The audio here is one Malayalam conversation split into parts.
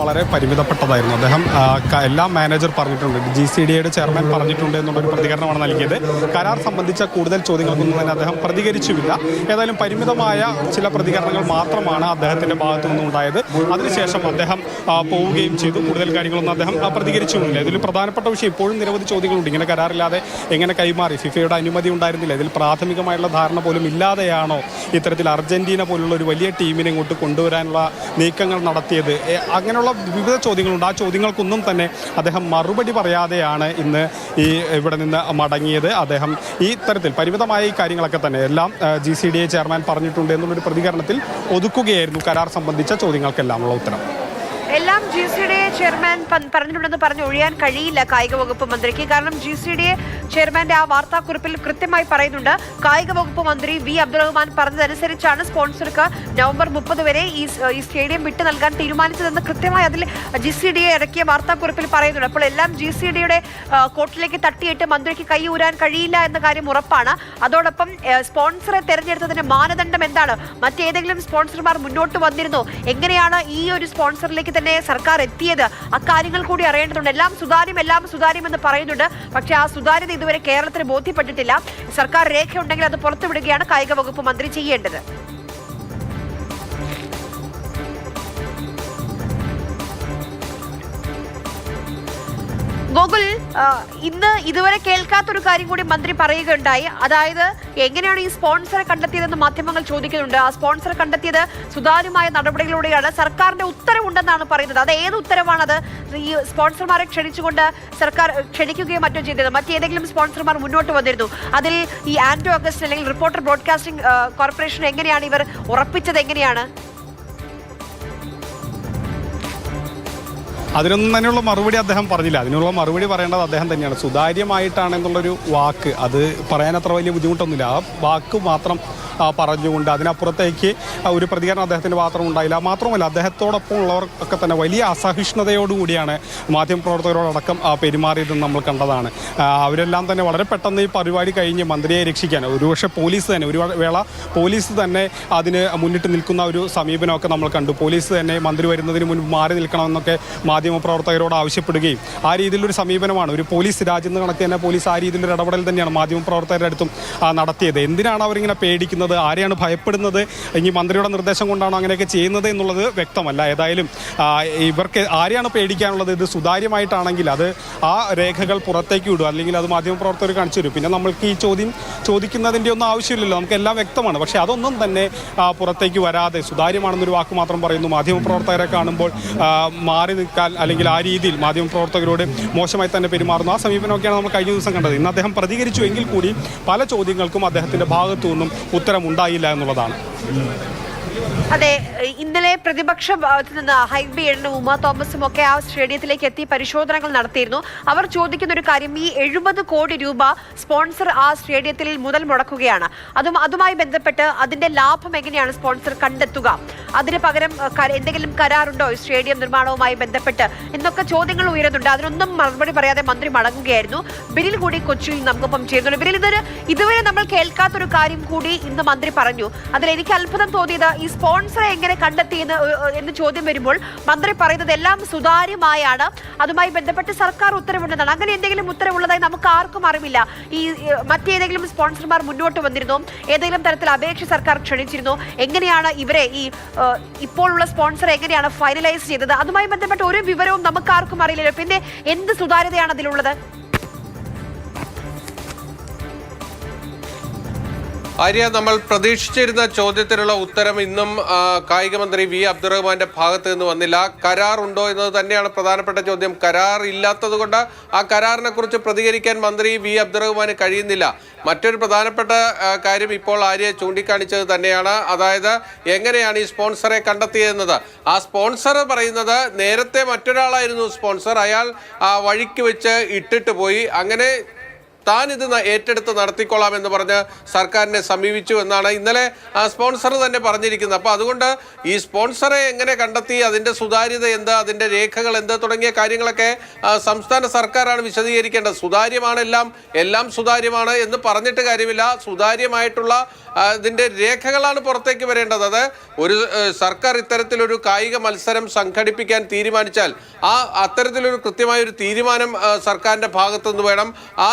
വളരെ പരിമിതപ്പെട്ടതായിരുന്നു. അദ്ദേഹം എല്ലാ മാനേജർ പറഞ്ഞിട്ടുണ്ട്. ജി സി ഡി എയുടെ ചെയർമാൻ പറഞ്ഞിട്ടുണ്ട് എന്നുള്ളൊരു പ്രതികരണമാണ് നൽകിയത്. കരാർ സംബന്ധിച്ച കൂടുതൽ ചോദ്യങ്ങൾക്കൊന്നും തന്നെ അദ്ദേഹം പ്രതികരിച്ചുമില്ല. ഏതായാലും പരിമിതമായ ചില പ്രതികരണങ്ങൾ മാത്രമാണ് അദ്ദേഹത്തിന്റെ ഭാഗത്തു നിന്നുണ്ടായത് അതിനുശേഷം അദ്ദേഹം പോവുകയും ചെയ്തു. കൂടുതൽ കാര്യങ്ങളൊന്നും അദ്ദേഹം പ്രതികരിച്ചുമില്ല. ഇതിൽ പ്രധാനപ്പെട്ട വിഷയം ഇപ്പോഴും നിരവധി ചോദ്യങ്ങളുണ്ട്. ഇങ്ങനെ കരാറില്ലാതെ എങ്ങനെ കൈമാറി? ഫിഫയുടെ അനുമതി ഉണ്ടായിരുന്നില്ല. ഇതിൽ പ്രാഥമികമായുള്ള ധാരണ പോലും ഇല്ലാതെയാണോ ഇത്തരത്തിൽ അർജന്റീന പോലുള്ള ഒരു വലിയ ടീമിനെ ഇങ്ങോട്ട് കൊണ്ടുവരാനുള്ള നീക്കങ്ങൾ നടത്തിയത്? എ, അങ്ങനെയുള്ള വിവിധ ചോദ്യങ്ങളുണ്ട്. ആ ചോദ്യങ്ങൾക്കൊന്നും തന്നെ അദ്ദേഹം മറുപടി പറയാതെയാണ് ഇന്ന് ഈ ഇവിടെ നിന്ന് മടങ്ങിയത്. അദ്ദേഹം ഈ തരത്തിൽ പരിമിതമായ ഈ കാര്യങ്ങളൊക്കെ തന്നെ എല്ലാം G C D A chairman പറഞ്ഞിട്ടുണ്ട് എന്നുള്ളൊരു പ്രതികരണത്തിൽ ഒതുക്കുകയായിരുന്നു കരാർ സംബന്ധിച്ച ചോദ്യങ്ങൾക്കെല്ലാമുള്ള ഉത്തരം. എല്ലാം G C D A chairman പറഞ്ഞിട്ടുണ്ടെന്ന് പറഞ്ഞ് ഒഴിയാൻ കഴിയില്ല കായിക വകുപ്പ് മന്ത്രിക്ക്. കാരണം ജി സി ഡി എ ചെയർമാന്റെ ആ വാർത്താക്കുറിപ്പിൽ കൃത്യമായി പറയുന്നുണ്ട്. കായിക വകുപ്പ് മന്ത്രി വി. അബ്ദുറഹ്മാൻ പറഞ്ഞതനുസരിച്ചാണ് സ്പോൺസർക്ക് നവംബർ മുപ്പത് വരെ ഈ ഈ സ്റ്റേഡിയം വിട്ടു നൽകാൻ തീരുമാനിച്ചതെന്ന് കൃത്യമായി അതിൽ ജി സി ഡി എ ഇറക്കിയ വാർത്താക്കുറിപ്പിൽ പറയുന്നുണ്ട്. അപ്പോൾ എല്ലാം ജി സി ഡിയുടെ കോർട്ടിലേക്ക് തട്ടിയിട്ട് മന്ത്രിക്ക് കൈ ഊരാൻ കഴിയില്ല എന്ന കാര്യം ഉറപ്പാണ്. അതോടൊപ്പം സ്പോൺസറെ തെരഞ്ഞെടുത്തതിന്റെ മാനദണ്ഡം എന്താണ്? മറ്റേതെങ്കിലും സ്പോൺസർമാർ മുന്നോട്ട് വന്നിരുന്നോ? എങ്ങനെയാണ് ഈ ഒരു സ്പോൺസറിലേക്ക് തന്നെ സർക്കാർ എത്തിയത്. അക്കാര്യങ്ങൾ കൂടി അറിയേണ്ടതുണ്ട്. എല്ലാം സുതാര്യം എല്ലാം സുതാര്യം എന്ന് പറയുന്നുണ്ട്. പക്ഷേ ആ സുതാര്യത ഇതുവരെ കേരളത്തിന് ബോധ്യപ്പെട്ടിട്ടില്ല. സർക്കാർ രേഖയുണ്ടെങ്കിൽ അത് പുറത്തുവിടുകയാണ് കായിക വകുപ്പ് മന്ത്രി ചെയ്യേണ്ടത്. ഗോകുൽ ഇന്ന് ഇതുവരെ കേൾക്കാത്തൊരു കാര്യം കൂടി മന്ത്രി പറയുകയുണ്ടായി. അതായത് എങ്ങനെയാണ് ഈ സ്പോൺസറെ കണ്ടെത്തിയതെന്ന് മാധ്യമങ്ങൾ ചോദിക്കുന്നുണ്ട്. ആ സ്പോൺസറെ കണ്ടെത്തിയത് സുതാര്യമായ നടപടികളിലൂടെയാണ്. സർക്കാരിന്റെ ഉത്തരവുണ്ടെന്നാണ് പറയുന്നത്. അത് ഏത് ഉത്തരവാണത്? ഈ സ്പോൺസർമാരെ ക്ഷണിച്ചുകൊണ്ട് സർക്കാർ ക്ഷണിക്കുകയും മറ്റോ ചെയ്തത് മറ്റേതെങ്കിലും സ്പോൺസർമാർ മുന്നോട്ട് വന്നിരുന്നു. അതിൽ ഈ ആന്റോ അഗസ്റ്റ് അല്ലെങ്കിൽ റിപ്പോർട്ടർ ബ്രോഡ്കാസ്റ്റിംഗ് കോർപ്പറേഷൻ എങ്ങനെയാണ് ഇവർ ഉറപ്പിച്ചത്? എങ്ങനെയാണ്? അതിനൊന്നും തന്നെയുള്ള മറുപടി അദ്ദേഹം പറഞ്ഞില്ല. അതിനുള്ള മറുപടി പറയേണ്ടത് അദ്ദേഹം തന്നെയാണ്. സുതാര്യമായിട്ടാണ് എന്നുള്ളൊരു വാക്ക്. അത് പറയാൻ അത്ര വലിയ ബുദ്ധിമുട്ടൊന്നുമില്ല. ആ വാക്ക് മാത്രം പറഞ്ഞുകൊണ്ട് അതിനപ്പുറത്തേക്ക് ഒരു പ്രതികരണം അദ്ദേഹത്തിന്റെ മാത്രം ഉണ്ടായില്ല. മാത്രമല്ല അദ്ദേഹത്തോടൊപ്പം ഉള്ളവർ ഒക്കെ തന്നെ വലിയ അസഹിഷ്ണുതയോടുകൂടിയാണ് മാധ്യമപ്രവർത്തകരോടക്കം പെരുമാറിയതെന്ന് നമ്മൾ കണ്ടതാണ്. അവരെല്ലാം തന്നെ വളരെ പെട്ടെന്ന് ഈ പരിപാടി കഴിഞ്ഞ് മന്ത്രിയെ രക്ഷിക്കാൻ ഒരുപക്ഷെ പോലീസ് തന്നെ ഒരു വേള പോലീസ് തന്നെ അതിന് മുന്നിട്ട് നിൽക്കുന്ന ഒരു സമീപനമൊക്കെ നമ്മൾ കണ്ടു. പോലീസ് തന്നെ മന്ത്രി വരുന്നതിന് മുൻപ് മാറി നിൽക്കണമെന്നൊക്കെ മാധ്യമപ്രവർത്തകരോട് ആവശ്യപ്പെടുകയും ആ രീതിയിലൊരു സമീപനമാണ്. ഒരു പോലീസ് രാജ്യം കണക്ക് തന്നെ പോലീസ് ആ രീതിയിലൊരു ഇടപെടൽ തന്നെയാണ് മാധ്യമപ്രവർത്തകരുടെ അടുത്തും നടത്തിയത്. എന്തിനാണ് അവരിങ്ങനെ പേടിക്കുന്നത്? ആരെയാണ് ഭയപ്പെടുന്നത് ഇനി മന്ത്രിയുടെ നിർദ്ദേശം കൊണ്ടാണോ അങ്ങനെയൊക്കെ ചെയ്യുന്നത് എന്നുള്ളത് വ്യക്തമല്ല. ഏതായാലും ഇവർക്ക് ആരെയാണ് പേടിക്കാനുള്ളത്? ഇത് സുതാര്യമായിട്ടാണെങ്കിൽ അത് ആ രേഖകൾ പുറത്തേക്ക് വിടുക. അല്ലെങ്കിൽ അത് മാധ്യമപ്രവർത്തകർ കാണിച്ചു തരും. പിന്നെ നമ്മൾക്ക് ഈ ചോദ്യം ചോദിക്കുന്നതിന്റെ ഒന്നും ആവശ്യമില്ലല്ലോ. നമുക്കെല്ലാം വ്യക്തമാണ്. പക്ഷേ അതൊന്നും തന്നെ പുറത്തേക്ക് വരാതെ സുതാര്യമാണെന്നൊരു വാക്ക് മാത്രം പറയുന്നു. മാധ്യമപ്രവർത്തകരെ കാണുമ്പോൾ മാറി നിൽക്കാൻ അല്ലെങ്കിൽ ആ രീതിയിൽ മാധ്യമപ്രവർത്തകരോട് മോശമായി തന്നെ പെരുമാറുന്നു. ആ സമീപനമൊക്കെയാണ് നമ്മൾ കഴിഞ്ഞ ദിവസം കണ്ടത്. ഇന്ന് അദ്ദേഹം പ്രതികരിച്ചു. എങ്കിൽ കൂടി പല ചോദ്യങ്ങൾക്കും അദ്ദേഹത്തിന്റെ ഭാഗത്തു നിന്നും ഉത്തരമുണ്ടായില്ല എന്നുള്ളതാണ്. അതെ ഇന്നലെ പ്രതിപക്ഷ ഭാഗത്ത് നിന്ന് ഹൈബി എണ്ണ ഉമ തോമസും ഒക്കെ ആ സ്റ്റേഡിയത്തിലേക്ക് എത്തി പരിശോധനകൾ നടത്തിയിരുന്നു. അവർ ചോദിക്കുന്ന ഒരു കാര്യം ഈ എഴുപത് കോടി രൂപ സ്പോൺസർ ആ സ്റ്റേഡിയത്തിൽ മുതൽ മുടക്കുകയാണ്. അതും അതുമായി ബന്ധപ്പെട്ട് അതിന്റെ ലാഭം എങ്ങനെയാണ് സ്പോൺസർ കണ്ടെത്തുക? അതിന് പകരം എന്തെങ്കിലും കരാറുണ്ടോ സ്റ്റേഡിയം നിർമ്മാണവുമായി ബന്ധപ്പെട്ട്? എന്നൊക്കെ ചോദ്യങ്ങൾ ഉയരുന്നുണ്ട്. അതിനൊന്നും മറുപടി പറയാതെ മന്ത്രി മടങ്ങുകയായിരുന്നു. ബിരിൽ കൂടി കൊച്ചിയിൽ നമുക്കൊപ്പം ചേരുന്നുണ്ട്. ബിരിൽ ഇതൊരു ഇതുവരെ നമ്മൾ കേൾക്കാത്തൊരു കാര്യം കൂടി ഇന്ന് മന്ത്രി പറഞ്ഞു. അതിൽ എനിക്ക് അത്ഭുതം തോന്നിയത് ഈ സ്പോൺസറെ എങ്ങനെ കണ്ടെത്തി എന്ന് എന്ന് ചോദ്യം വരുമ്പോൾ മന്ത്രി പറയുന്നത് എല്ലാം സുതാര്യമായാണ്. അതുമായി ബന്ധപ്പെട്ട് സർക്കാർ ഉത്തരവുണ്ടെന്നാണ്. അങ്ങനെ എന്തെങ്കിലും ഉത്തരവുള്ളതായി നമുക്ക് ആർക്കും അറിവില്ല. ഈ മറ്റേതെങ്കിലും സ്പോൺസർമാർ മുന്നോട്ട് വന്നിരുന്നോ. ഏതെങ്കിലും തരത്തിൽ അപേക്ഷ സർക്കാർ ക്ഷണിച്ചിരുന്നോ. എങ്ങനെയാണ് ഇവരെ ഈ ഇപ്പോഴുള്ള സ്പോൺസർ എങ്ങനെയാണ് ഫൈനലൈസ് ചെയ്തത്? അതുമായി ബന്ധപ്പെട്ട ഒരു വിവരവും നമുക്ക് ആർക്കും അറിയില്ലല്ലോ. പിന്നെ എന്ത് സുതാര്യതയാണ് അതിലുള്ളത്? ആര്യ നമ്മൾ പ്രതീക്ഷിച്ചിരുന്ന ചോദ്യത്തിനുള്ള ഉത്തരം ഇന്നും ആ, കായിക മന്ത്രി വി. അബ്ദുറഹ്മാന്റെ ഭാഗത്ത് നിന്ന് വന്നില്ല. കരാർ ഉണ്ടോ എന്നത് തന്നെയാണ് പ്രധാനപ്പെട്ട ചോദ്യം. കരാർ ഇല്ലാത്തത് കൊണ്ട് ആ കരാറിനെ കുറിച്ച് പ്രതികരിക്കാൻ മന്ത്രി വി. അബ്ദുറഹ്മാന് കഴിയുന്നില്ല. മറ്റൊരു പ്രധാനപ്പെട്ട കാര്യം ഇപ്പോൾ ആര്യ ചൂണ്ടിക്കാണിച്ചത് തന്നെയാണ്. അതായത് എങ്ങനെയാണ് ഈ സ്പോൺസറെ കണ്ടെത്തിയതെന്നത്? ആ സ്പോൺസർ പറയുന്നത് നേരത്തെ മറ്റൊരാളായിരുന്നു സ്പോൺസർ. അയാൾ വഴിക്ക് വെച്ച് ഇട്ടിട്ട് പോയി. അങ്ങനെ താൻ ഇത് ഏറ്റെടുത്ത് നടത്തിക്കൊള്ളാം എന്ന് പറഞ്ഞ് സർക്കാരിനെ സമീപിച്ചു എന്നാണ് ഇന്നലെ സ്പോൺസർ തന്നെ പറഞ്ഞിരിക്കുന്നത്. അപ്പോൾ അതുകൊണ്ട് ഈ സ്പോൺസറെ എങ്ങനെ കണ്ടെത്തി അതിന്റെ സുതാര്യത എന്ത് അതിന്റെ രേഖകൾ എന്ത് തുടങ്ങിയ കാര്യങ്ങളൊക്കെ സംസ്ഥാന സർക്കാരാണ് വിശദീകരിക്കേണ്ടത്. സുതാര്യമാണ് എല്ലാം എല്ലാം സുതാര്യമാണ് എന്ന് പറഞ്ഞിട്ട് കാര്യമില്ല. സുതാര്യമായിട്ടുള്ള ഇതിന്റെ രേഖകളാണ് പുറത്തേക്ക് വരേണ്ടത്. അത് ഒരു സർക്കാർ ഇത്തരത്തിലൊരു കായിക മത്സരം സംഘടിപ്പിക്കാൻ തീരുമാനിച്ചാൽ ആ അത്തരത്തിലൊരു കൃത്യമായ ഒരു തീരുമാനം സർക്കാരിന്റെ ഭാഗത്തുനിന്ന് വേണം. ആ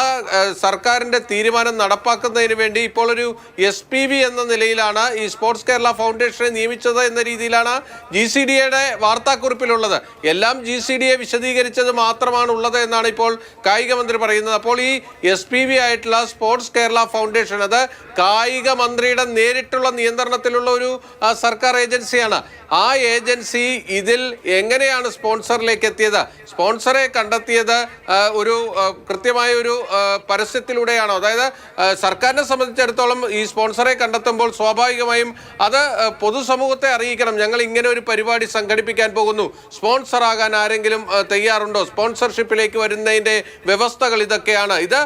സർക്കാരിന്റെ തീരുമാനം നടപ്പാക്കുന്നതിന് വേണ്ടി ഇപ്പോൾ ഒരു എസ് പി വി എന്ന നിലയിലാണ് ഈ സ്പോർട്സ് കേരള ഫൗണ്ടേഷനെ നിയമിച്ചത് എന്ന രീതിയിലാണ് ജി സി ഡി എയുടെ വാർത്താക്കുറിപ്പിലുള്ളത്. എല്ലാം ജി സി ഡി എ വിശദീകരിച്ചത് മാത്രമാണ് ഉള്ളത് എന്നാണ് ഇപ്പോൾ കായിക മന്ത്രി പറയുന്നത്. അപ്പോൾ ഈ എസ് പി വി ആയിട്ടുള്ള സ്പോർട്സ് കേരള ഫൗണ്ടേഷൻ അത് കായിക മന്ത്രിയുടെ നേരിട്ടുള്ള നിയന്ത്രണത്തിലുള്ള ഒരു സർക്കാർ ഏജൻസിയാണ്. ആ ഏജൻസി ഇതിൽ എങ്ങനെയാണ് സ്പോൺസറിലേക്ക് എത്തിയത്? സ്പോൺസറെ കണ്ടെത്തിയത് ഒരു കൃത്യമായ ഒരു പരസ്യത്തിലൂടെയാണോ? അതായത് സർക്കാരിനെ സംബന്ധിച്ചിടത്തോളം ഈ സ്പോൺസറെ കണ്ടെത്തുമ്പോൾ സ്വാഭാവികമായും അത് പൊതുസമൂഹത്തെ അറിയിക്കണം. ഞങ്ങൾ ഇങ്ങനെ ഒരു പരിപാടി സംഘടിപ്പിക്കാൻ പോകുന്നു. സ്പോൺസർ ആകാൻ ആരെങ്കിലും തയ്യാറുണ്ടോ? സ്പോൺസർഷിപ്പിലേക്ക് വരുന്നതിന്റെ വ്യവസ്ഥകൾ ഇതൊക്കെയാണ്. ഇത്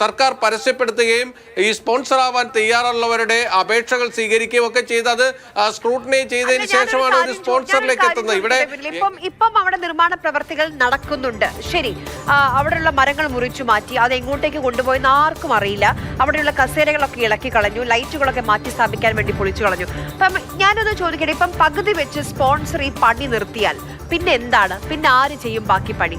സർക്കാർ പരസ്യപ്പെടുത്തുകയും ഈ സ്പോൺസർ ആവാൻ തയ്യാറുള്ളവരുടെ അപേക്ഷകൾ സ്വീകരിക്കുകയും ഒക്കെ ചെയ്ത് അത് സ്ക്രൂട്ടിനി ചെയ്തതിന് ശേഷമാണ് ഒരു സ്പോൺസറിലേക്ക് എത്തുന്നത്. ഇവിടെ ഇപ്പം ഇപ്പം അവിടെ നിർമ്മാണ പ്രവർത്തികൾ നടക്കുന്നുണ്ട്. ശരി അവിടെയുള്ള മരങ്ങൾ മുറിച്ചു മാറ്റി അത് എങ്ങോട്ടേക്ക് കൊണ്ടുപോയെന്ന് ആർക്കും അറിയില്ല. അവിടെയുള്ള കസേരകളൊക്കെ ഇളക്കി കളഞ്ഞു. ലൈറ്റുകളൊക്കെ മാറ്റി സ്ഥാപിക്കാൻ വേണ്ടി പൊളിച്ചു കളഞ്ഞു. അപ്പം ഞാനൊന്ന് ചോദിക്കട്ടെ ഇപ്പം പകുതി വെച്ച് സ്പോൺസർ ഈ പണി നിർത്തിയാൽ പിന്നെ എന്താണ്? പിന്നെ ആര് ചെയ്യും ബാക്കി പണി?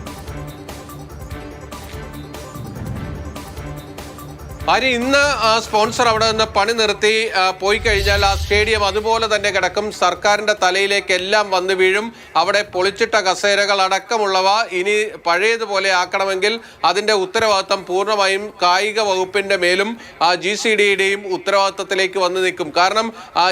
ആര് ഇന്ന് സ്പോൺസർ അവിടെ നിന്ന് പണി നിർത്തി പോയി കഴിഞ്ഞാൽ ആ സ്റ്റേഡിയം അതുപോലെ തന്നെ കിടക്കും. സർക്കാരിന്റെ തലയിലേക്ക് എല്ലാം വന്നു വീഴും. അവിടെ പൊളിച്ചിട്ട കസേരകൾ അടക്കമുള്ളവ ഇനി പഴയതുപോലെ ആക്കണമെങ്കിൽ അതിന്റെ ഉത്തരവാദിത്തം പൂർണമായും കായിക വകുപ്പിന്റെ മേലും ആ ജി സി ഡിയുടെയും ഉത്തരവാദിത്തത്തിലേക്ക് വന്നു നിൽക്കും. കാരണം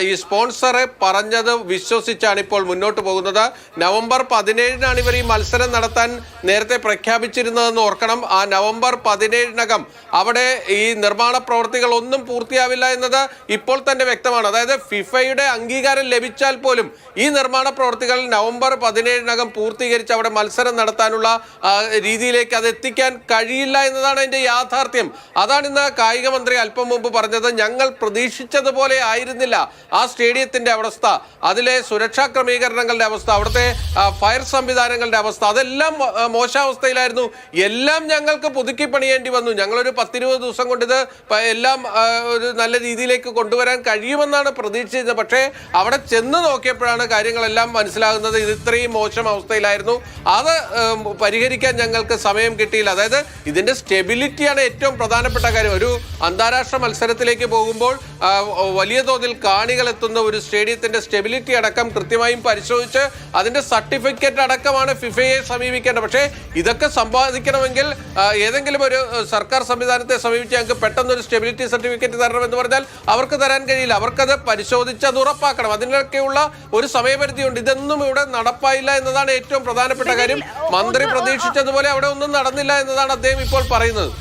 ഈ സ്പോൺസറെ പറഞ്ഞത് വിശ്വസിച്ചാണ് ഇപ്പോൾ മുന്നോട്ട് പോകുന്നത്. നവംബർ പതിനേഴിനാണ് ഇവർ ഈ മത്സരം നടത്താൻ നേരത്തെ പ്രഖ്യാപിച്ചിരുന്നതെന്ന് ഓർക്കണം. ആ നവംബർ പതിനേഴിനകം അവിടെ ഈ നിർമ്മാണ പ്രവൃത്തികൾ ഒന്നും പൂർത്തിയാവില്ല എന്നത് ഇപ്പോൾ തന്നെ വ്യക്തമാണ്. അതായത് ഫിഫയുടെ അംഗീകാരം ലഭിച്ചാൽ പോലും ഈ നിർമ്മാണ പ്രവൃത്തികൾ നവംബർ പതിനേഴിനകം പൂർത്തീകരിച്ച് അവിടെ മത്സരം നടത്താനുള്ള രീതിയിലേക്ക് അത് എത്തിക്കാൻ കഴിയില്ല എന്നതാണ് അതിന്റെ യാഥാർത്ഥ്യം. അതാണ് ഇന്ന് കായിക മന്ത്രി അല്പം മുമ്പ് പറഞ്ഞത്. ഞങ്ങൾ പ്രതീക്ഷിച്ചതുപോലെ ആയിരുന്നില്ല ആ സ്റ്റേഡിയത്തിന്റെ അവസ്ഥ. അതിലെ സുരക്ഷാ ക്രമീകരണങ്ങളുടെ അവസ്ഥ അവിടുത്തെ ഫയർ സംവിധാനങ്ങളുടെ അവസ്ഥ അതെല്ലാം മോശാവസ്ഥയിലായിരുന്നു. എല്ലാം ഞങ്ങൾക്ക് പുതുക്കി പണിയേണ്ടി വന്നു. ഞങ്ങളൊരു പത്തിരുപത് ദിവസം കൊണ്ട് പ- എല്ലാം ഒരു നല്ല രീതിയിലേക്ക് കൊണ്ടുവരാൻ കഴിയുമെന്നാണ് പ്രതീക്ഷിച്ചത് പക്ഷേ അവിടെ ചെന്ന് നോക്കിയപ്പോഴാണ് കാര്യങ്ങളെല്ലാം മനസ്സിലാകുന്നത്. ഇത് ഇത്രയും മോശം അവസ്ഥയിലായിരുന്നു. അത് പരിഹരിക്കാൻ ഞങ്ങൾക്ക് സമയം കിട്ടിയില്ല. അതായത് ഇതിന്റെ സ്റ്റെബിലിറ്റിയാണ് ഏറ്റവും പ്രധാനപ്പെട്ട കാര്യം. ഒരു അന്താരാഷ്ട്ര മത്സരത്തിലേക്ക് പോകുമ്പോൾ വലിയ തോതിൽ കാണികൾ എത്തുന്ന ഒരു സ്റ്റേഡിയത്തിന്റെ സ്റ്റെബിലിറ്റി അടക്കം കൃത്യമായും പരിശോധിച്ച് അതിന്റെ സർട്ടിഫിക്കറ്റ് അടക്കമാണ് ഫിഫയെ സമീപിക്കേണ്ടത്. പക്ഷേ ഇതൊക്കെ സമ്പാദിക്കണമെങ്കിൽ ഏതെങ്കിലും ഒരു സർക്കാർ സംവിധാനത്തെ സമീപിച്ച് ഞങ്ങൾക്ക് പെട്ടെന്ന് ഒരു സ്റ്റെബിലിറ്റി സർട്ടിഫിക്കറ്റ് തരണം എന്ന് പറഞ്ഞാൽ അവർക്ക് തരാൻ കഴിയില്ല. അവർക്കത് പരിശോധിച്ച് അത് ഉറപ്പാക്കണം. അതിനൊക്കെയുള്ള ഒരു സമയപരിധിയുണ്ട്. ഇതൊന്നും ഇവിടെ നടപ്പായില്ല എന്നതാണ് ഏറ്റവും പ്രധാനപ്പെട്ട കാര്യം. മന്ത്രി പ്രതീക്ഷിച്ചതുപോലെ അവിടെ ഒന്നും നടന്നില്ല എന്നതാണ് അദ്ദേഹം ഇപ്പോൾ പറയുന്നത്.